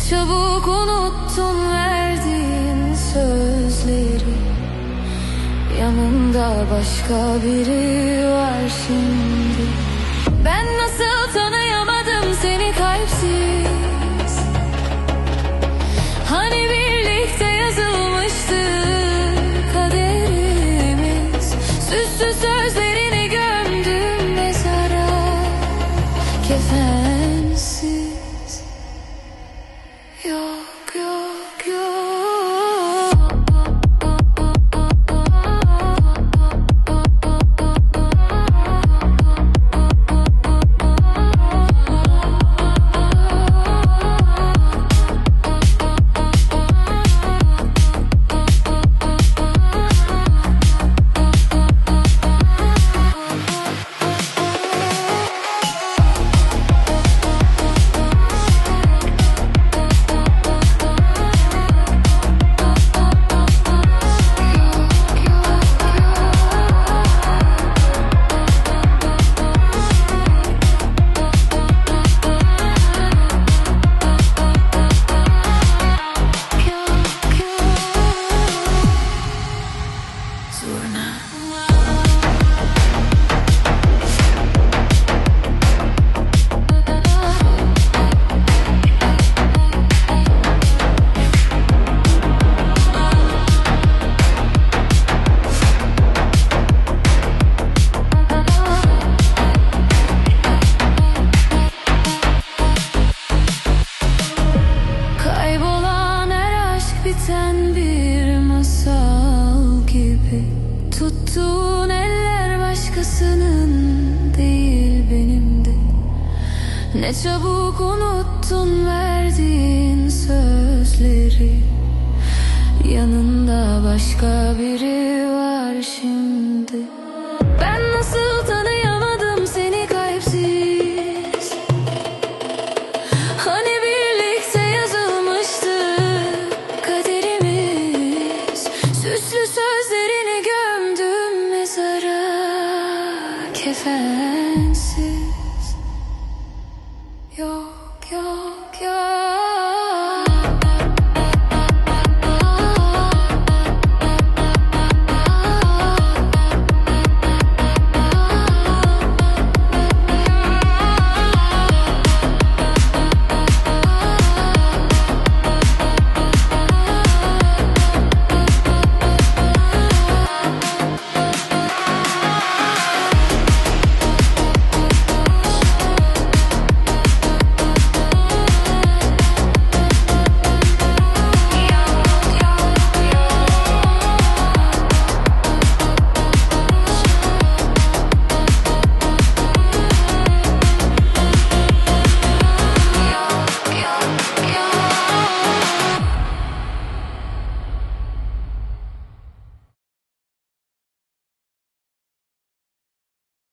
çabuk unuttun verdiğin sözleri. Yanında başka biri var şimdi. Ben nasıl tanıyamadım seni kalpsiz gibi Tuttuğun eller başkasının değil benim de Ne çabuk unuttun verdiğin sözleri. Yanında başka biri var şimdi kissing